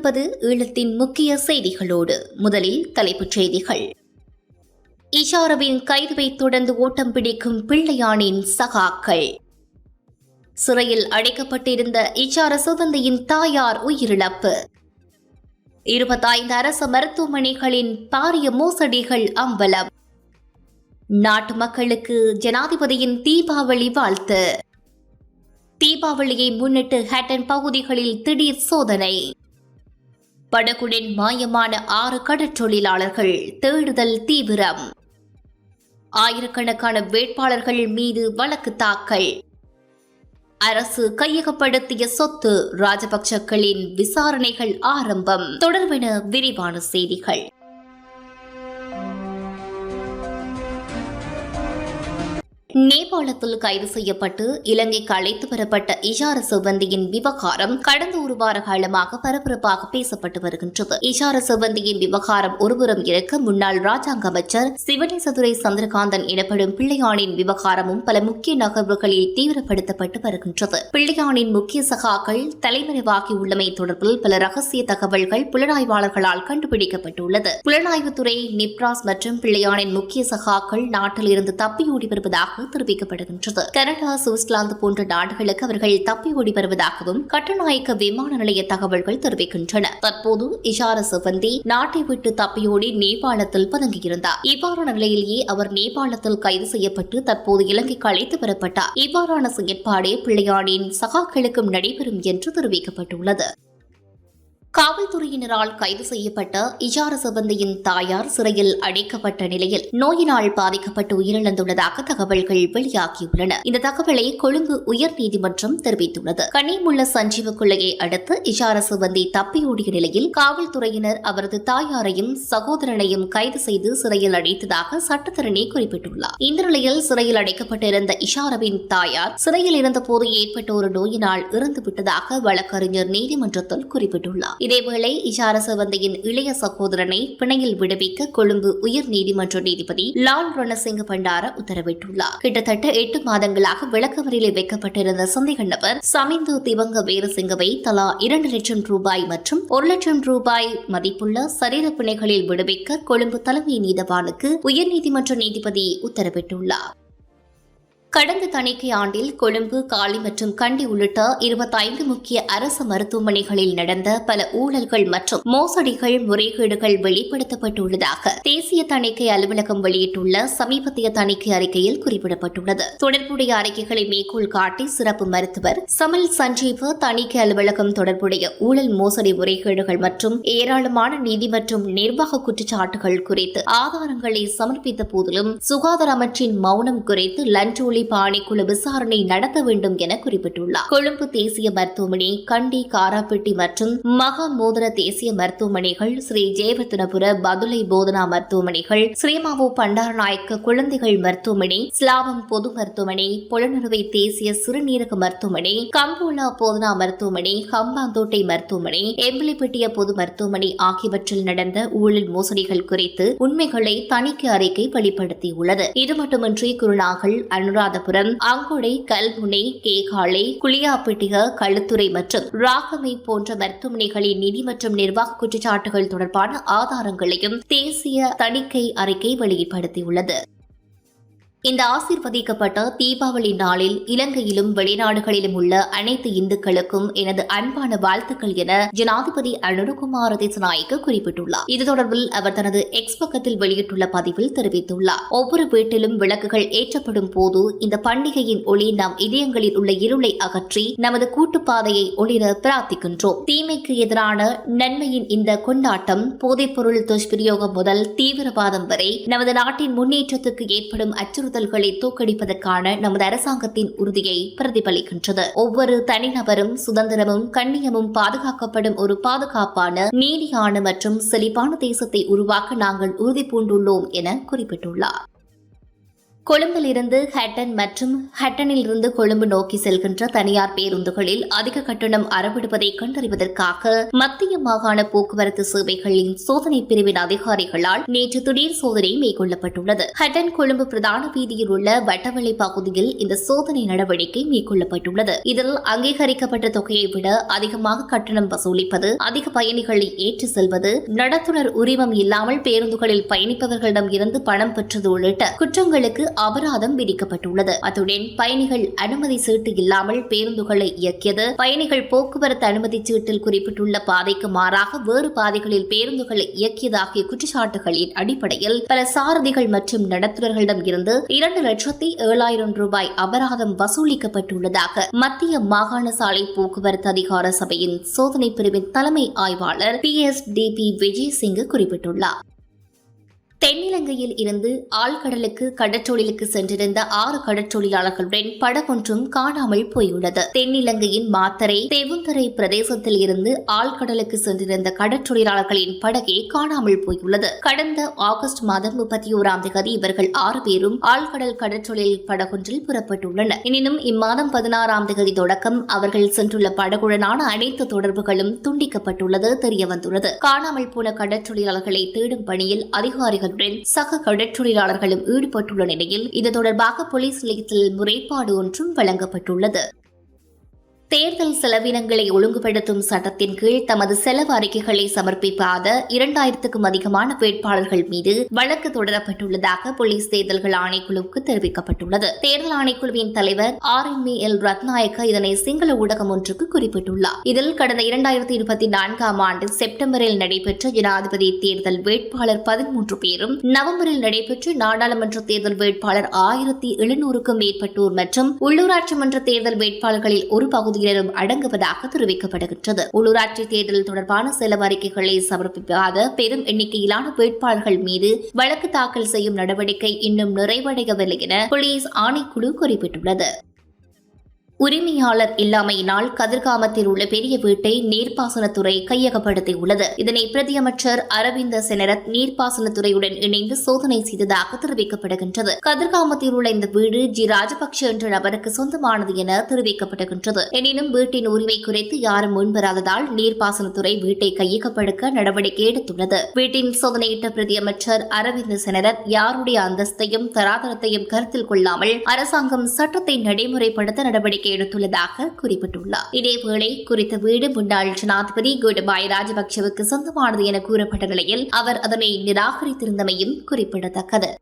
இணைந்திருப்பது ஈழத்தின் முக்கிய செய்திகளோடு. முதலில் தலைப்புச் செய்திகள். இஷாரவின் கைதுவை தொடர்ந்து ஓட்டம் பிடிக்கும் பிள்ளையானின் சகாக்கள். சிறையில் அடைக்கப்பட்டிருந்த இஷார சுதந்தியின் தாயார் உயிரிழப்பு. இருபத்தைந்து அரசு மருத்துவமனைகளின் பாரிய மோசடிகள் அம்பலம். நாட்டு மக்களுக்கு ஜனாதிபதியின் தீபாவளி வாழ்த்து. தீபாவளியை முன்னிட்டு ஹேட்டன் பகுதிகளில் திடீர் சோதனை. படகுடன் மாயமான ஆறு கடற்றொழிலாளர்கள் தேடுதல் தீவிரம். ஆயிரக்கணக்கான வேட்பாளர்கள் மீது வழக்கு தாக்கல். அரசு கையகப்படுத்திய சொத்து ராஜபக்சக்களின் விசாரணைகள் ஆரம்பம். தொடர்பென விரிவான செய்திகள். நேபாளத்தில் கைது செய்யப்பட்டு இலங்கைக்கு அழைத்து வரப்பட்ட இஷார சிவந்தியின் விவகாரம் கடந்த ஒரு வார காலமாக பரபரப்பாக பேசப்பட்டு வருகின்றது. இஷார சிவந்தியின் விவகாரம் ஒருபுறம் இருக்க முன்னாள் ராஜாங்க அமைச்சர் சிவனேசதுரை சந்திரகாந்தன் எனப்படும் பிள்ளையானின் விவகாரமும் பல முக்கிய நகர்வுகளில் தீவிரப்படுத்தப்பட்டு வருகின்றது. பிள்ளையானின் முக்கிய சகாக்கள் தலைமறைவாகி உள்ளமை தொடர்பில் பல ரகசிய தகவல்கள் புலனாய்வாளர்களால் கண்டுபிடிக்கப்பட்டுள்ளது. புலனாய்வுத்துறை நிப்ராஸ் மற்றும் பிள்ளையானின் முக்கிய சகாக்கள் நாட்டில் இருந்து தப்பியோடி வருவதாக தெரிவிக்கப்படுகின்றது. கனடா சுவிட்சர்லாந்து போன்ற நாடுகளுக்கு அவர்கள் தப்பி ஓடி வருவதாகவும் கட்டநாயக்க விமான நிலைய தகவல்கள் தெரிவிக்கின்றன. தற்போது இஷார சிவந்தி நாட்டை விட்டு தப்பியோடி நேபாளத்தில் பதுங்கியிருந்தார். இவ்வாறான நிலையிலேயே அவர் நேபாளத்தில் கைது செய்யப்பட்டு தற்போது இலங்கைக்கு அழைத்து வரப்பட்டார். இவ்வாறான செயற்பாடு பிள்ளையானின் சகாக்களுக்கும் நடைபெறும் என்று தெரிவிக்கப்பட்டுள்ளது. காவல்துறையினரால் கைது செய்யப்பட்ட இஜார சிபந்தியின் தாயார் சிறையில் அடைக்கப்பட்ட நிலையில் நோயினால் பாதிக்கப்பட்டு உயிரிழந்துள்ளதாக தகவல்கள் வெளியாகியுள்ளன. இந்த தகவலை கொழும்பு உயர்நீதிமன்றம் தெரிவித்துள்ளது. கனிமுள்ள சஞ்சீவ கொள்ளையை அடுத்து இஜார சிபந்தி தப்பியோடிய நிலையில் காவல்துறையினர் அவரது தாயாரையும் சகோதரனையும் கைது செய்து சிறையில் அடைத்ததாக சட்டத்தரணி குறிப்பிட்டுள்ளார். இந்த நிலையில் சிறையில் அடைக்கப்பட்டிருந்த இஷாரவின் தாயார் சிறையில் இருந்தபோது ஏற்பட்ட ஒரு நோயினால் இறந்துவிட்டதாக வழக்கறிஞர் நீதிமன்றத்தில் குறிப்பிட்டுள்ளார். இதேவேளை இஷார சிவந்தியின் இளைய சகோதரனை பிணையில் விடுவிக்க கொழும்பு உயர் நீதிமன்ற நீதிபதி லால் ரணசிங்க பண்டார உத்தரவிட்டுள்ளார். கிட்டத்தட்ட எட்டு மாதங்களாக விளக்கமறியலில் வைக்கப்பட்டிருந்த சந்தேக நபர் சமிந்து திவங்க வீரசிங்கவை தலா இரண்டு லட்சம் ரூபாய் மற்றும் ஒரு லட்சம் ரூபாய் மதிப்புள்ள சரீர பிணைகளில் விடுவிக்க கொழும்பு தலைமை நீதவானுக்கு உயர்நீதிமன்ற நீதிபதி உத்தரவிட்டுள்ளார். கடந்த தணிக்கை ஆண்டில் கொழும்பு காலி மற்றும் கண்டி உள்ளிட்ட இருபத்தைந்து முக்கிய அரசு மருத்துவமனைகளில் நடந்த பல ஊழல்கள் மற்றும் மோசடிகள் முறைகேடுகள் வெளிப்படுத்தப்பட்டுள்ளதாக தேசிய தணிக்கை அலுவலகம் வெளியிட்டுள்ள சமீபத்திய தணிக்கை அறிக்கையில் குறிப்பிடப்பட்டுள்ளது. தொடர்புடைய அறிக்கைகளை மேற்கோள் காட்டி சிறப்பு மருத்துவர் சமல் சஞ்சீவ தணிக்கை அலுவலகம் தொடர்புடைய ஊழல் மோசடி முறைகேடுகள் மற்றும் ஏராளமான நீதி மற்றும் நிர்வாக குற்றச்சாட்டுகள் குறித்து ஆதாரங்களை சமர்ப்பித்த போதிலும் சுகாதார அமைச்சின் மௌனம் குறித்து லஞ்சூலி ஆணைக்குழு விசாரணை நடத்த வேண்டும் என குறிப்பிட்டுள்ளார். கொழும்பு தேசிய மருத்துவமனை கண்டி காராப்பட்டி மற்றும் மகா தேசிய மருத்துவமனைகள் ஸ்ரீ ஜெயவர்த்தனபுர பதுளை போதனா மருத்துவமனைகள் ஸ்ரீமாவு பண்டாரநாயக்க குழந்தைகள் மருத்துவமனை ஸ்லாவம் பொது மருத்துவமனை புலனறுவை தேசிய சிறுநீரக மருத்துவமனை கம்போலா போதனா மருத்துவமனை ஹம்பாந்தோட்டை மருத்துவமனை எம்பிலிப்பட்டிய பொது மருத்துவமனை ஆகியவற்றில் நடந்த ஊழல் மோசடிகள் குறித்து உண்மைகளை தணிக்கை அறிக்கை வெளிப்படுத்தியுள்ளது. இது மட்டுமின்றி குருநாகல் ராமநாதபுரம் அங்குடை கல்முனை கேகாலை குளியாப்பட்டிக களுத்துறை மற்றும் ராகமை போன்ற மருத்துவமனைகளின் நிதி மற்றும் நிர்வாக குற்றச்சாட்டுகள் தொடர்பான ஆதாரங்களையும் தேசிய தணிக்கை அறிக்கை வெளிப்படுத்தியுள்ளது இந்த ஆசிர்வதிக்கப்பட்ட தீபாவளி நாளில் இலங்கையிலும் வெளிநாடுகளிலும் உள்ள அனைத்து இந்துக்களுக்கும் எனது அன்பான வாழ்த்துக்கள் என ஜனாதிபதி அனுருகுமார தேசநாயக்கு குறிப்பிட்டுள்ளார். இது தொடர்பில் அவர் தனது எக்ஸ் பக்கத்தில் வெளியிட்டுள்ள பதிவில் தெரிவித்துள்ளார். ஒவ்வொரு வீட்டிலும் விளக்குகள் ஏற்றப்படும் போது இந்த பண்டிகையின் ஒளி நம் இதயங்களில் உள்ள இருளை அகற்றி நமது கூட்டுப்பாதையை ஒளிர பிரார்த்திக்கின்றோம். தீமைக்கு எதிரான நன்மையின் இந்த கொண்டாட்டம் போதைப்பொருள் துஷ்பிரயோகம் முதல் தீவிரவாதம் வரை நமது நாட்டின் முன்னேற்றத்துக்கு ஏற்படும் அச்சுறுத்தல் அச்சுறுத்தல்களை தோற்கடிப்பதற்கான நமது அரசாங்கத்தின் உறுதியை பிரதிபலிக்கின்றது. ஒவ்வொரு தனிநபரும் சுதந்திரமும் கண்ணியமும் பாதுகாக்கப்படும் ஒரு பாதுகாப்பான நீதியான மற்றும் செழிப்பான தேசத்தை உருவாக்க நாங்கள் உறுதி பூண்டுள்ளோம் என குறிப்பிட்டுள்ளார். கொழும்பிலிருந்து ஹட்டன் மற்றும் ஹட்டனிலிருந்து கொழும்பு நோக்கி செல்கின்ற தனியார் பேருந்துகளில் அதிக கட்டணம் அறவிடுவதை கண்டறிவதற்காக மத்திய மாகாண போக்குவரத்து சேவைகளின் சோதனை பிரிவின் அதிகாரிகளால் நேற்று திடீர் சோதனை மேற்கொள்ளப்பட்டுள்ளது. ஹட்டன் கொழும்பு பிரதான வீதியில் உள்ள வட்டவளை பகுதியில் இந்த சோதனை நடவடிக்கை மேற்கொள்ளப்பட்டுள்ளது. இதில் அங்கீகரிக்கப்பட்ட தொகையை விட அதிகமாக கட்டணம் வசூலிப்பது அதிக பயணிகளை ஏற்றி செல்வது நடத்துனர் உரிமம் இல்லாமல் பேருந்துகளில் பயணிப்பவர்களிடம் இருந்து பணம் பெற்றது உள்ளிட்ட குற்றங்களுக்கு அபராதம் விதிக்கப்பட்டுள்ளது. அத்துடன் பயணிகள் அனுமதி சீட்டு இல்லாமல் பேருந்துகளை இயக்கியது. பயணிகள் போக்குவரத்து அனுமதி சீட்டில் குறிப்பிட்டுள்ள பாதைக்கு மாறாக வேறு பாதைகளில் பேருந்துகளை இயக்கியதாகிய குற்றச்சாட்டுகளின் அடிப்படையில் பல சாரதிகள் மற்றும் நடத்துனர்களிடம் இருந்து இரண்டு லட்சத்தி ஏழாயிரம் ரூபாய் அபராதம் வசூலிக்கப்பட்டுள்ளதாக மத்திய மாகாண சாலை போக்குவரத்து அதிகார சபையின் சோதனை பிரிவின் தலைமை ஆய்வாளர் P S T P Vijay Singh குறிப்பிட்டுள்ளார். தென்னிலங்கையில் இருந்து ஆழ்கடலுக்கு கடற்றொழிலுக்கு சென்றிருந்த ஆறு கடற்றொழிலாளர்களுடன் படகொன்றும் காணாமல் போயுள்ளது. தென்னிலங்கையின் மாத்தரை தெவுந்தரை பிரதேசத்தில் இருந்து ஆழ்கடலுக்கு சென்றிருந்த கடற்றொழிலாளர்களின் படகே காணாமல் போயுள்ளது. கடந்த ஆகஸ்ட் மாதம் முப்பத்தி ஓராம் தேதி இவர்கள் ஆறு பேரும் ஆழ்கடல் கடற்றொழில் படகொன்றில் புறப்பட்டுள்ளனர். எனினும் இம்மாதம் பதினாறாம் தேதி தொடக்கம் அவர்கள் சென்றுள்ள படகுடனான அனைத்து தொடர்புகளும் துண்டிக்கப்பட்டுள்ளது தெரியவந்துள்ளது. காணாமல் போன கடற்றொழிலாளர்களை தேடும் பணியில் அதிகாரிகள் அதிகாரிகளுடன் சக கடற்றொழிலாளர்களும் ஈடுபட்டுள்ள நிலையில் இது தொடர்பாக போலீஸ் நிலையத்தில் முறைப்பாடு ஒன்றும் வழங்கப்பட்டுள்ளது. தேர்தல் செலவினங்களை ஒழுங்குபடுத்தும் சட்டத்தின் கீழ் தமது செலவு அறிக்கைகளை சமர்ப்பிக்காத இரண்டாயிரத்துக்கும் அதிகமான வேட்பாளர்கள் மீது வழக்கு தொடரப்பட்டுள்ளதாக போலீஸ் தேர்தல்கள் ஆணைக்குழுவுக்கு தெரிவிக்கப்பட்டுள்ளது. தேர்தல் ஆணைக்குழுவின் தலைவர் ஆர் எம் எல் ரத்நாயக்க இதனை சிங்கள ஊடகம் ஒன்றுக்கு குறிப்பிட்டுள்ளார். இதில் கடந்த இரண்டாயிரத்தி இருபத்தி நான்காம் ஆண்டு செப்டம்பரில் நடைபெற்ற ஜனாதிபதி தேர்தல் வேட்பாளர் பதிமூன்று பேரும் நவம்பரில் நடைபெற்ற நாடாளுமன்ற தேர்தல் வேட்பாளர் ஆயிரத்தி எழுநூறுக்கும் மேற்பட்டோர் மற்றும் உள்ளூராட்சி மன்ற தேர்தல் வேட்பாளர்களில் ஒரு பகுதி பகுதியினரும் அடங்குவதாக தெரிவிக்கப்படுகின்றது. உள்ளூராட்சி தேர்தல் தொடர்பான செலவு அறிக்கைகளை சமர்ப்பிக்காத பெரும் எண்ணிக்கையிலான வேட்பாளர்கள் மீது வழக்கு தாக்கல் செய்யும் நடவடிக்கை இன்னும் நிறைவடையவில்லை என போலீஸ் ஆணைக்குழு குறிப்பிட்டுள்ளது. உரிமையாளர் இல்லாமையினால் கதிர்காமத்தில் உள்ள பெரிய வீட்டை நீர்ப்பாசனத்துறை கையகப்படுத்தியுள்ளது. இதனை பிரதியமைச்சர் அரவிந்த செனரத் நீர்ப்பாசனத்துறையுடன் இணைந்து சோதனை செய்ததாக தெரிவிக்கப்படுகின்றது. கதிர்காமத்தில் உள்ள இந்த வீடு ஜி ராஜபக்ஷ என்ற நபருக்கு சொந்தமானது என தெரிவிக்கப்படுகின்றது எனினும் வீட்டின் உரிமை குறித்து யாரும் முன்வராததால் நீர்ப்பாசனத்துறை வீட்டை கையகப்படுத்த நடவடிக்கை எடுத்துள்ளது. வீட்டின் சோதனையிட்ட பிரதியமைச்சர் அரவிந்த் செனரத் யாருடைய அந்தஸ்தையும் தராதரத்தையும் கருத்தில் கொள்ளாமல் அரசாங்கம் சட்டத்தை நடைமுறைப்படுத்த நடவடிக்கை நடவடிக்கை எடுத்துள்ளதாக குறிப்பிட்டுள்ளார். இதேவேளை குறித்த வீடு முன்னாள் ஜனாதிபதி கோடபாய ராஜபக்சவுக்கு சொந்தமானது என கூறப்பட்ட நிலையில் அவர் அதனை நிராகரித்திருந்தமையும் குறிப்பிடத்தக்கது.